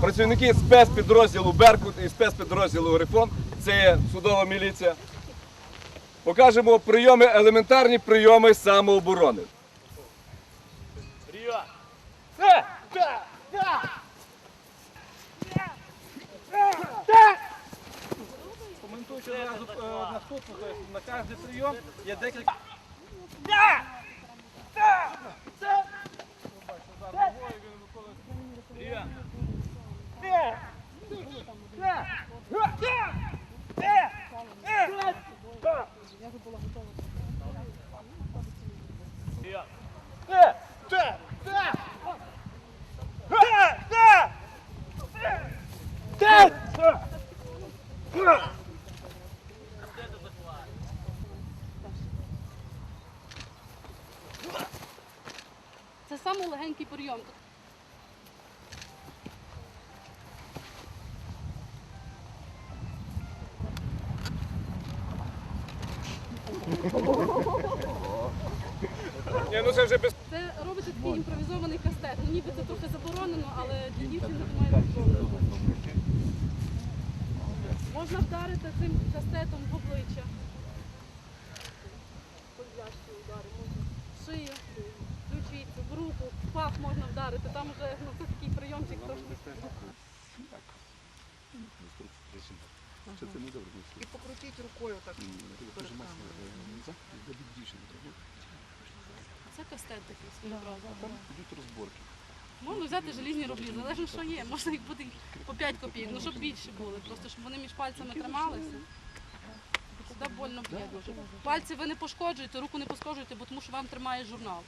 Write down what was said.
працівники спецпідрозділу Беркут і спецпідрозділу Грифон, це є судова міліція. Покажемо прийоми, елементарні прийоми самооборони. Коментуючи одразу е, наступну, на кожний прийом є декілька. Це самий легенький прийом. Ні, ну це вже без... Це робиться такий імпровізований кастет. Ну ніби це трохи заборонено, але для дівчини немає дозволу. Можна вдарити цим кастетом в обличчя. Подлящі удари можна. В Шию, ключицю, в руку, в пах можна вдарити. Там вже ну, це такий прийомчик трошки. І покрутіть рукою так. Це кастет такий розборки. Можна взяти желізні рублі, залежно що є. Можна їх буде по 5 копійок, ну щоб більше були, просто щоб вони між пальцями трималися. Сюди больно б'є дуже. Пальці ви не пошкоджуєте, руку не пошкоджуєте, бо тому що вам тримає журнал.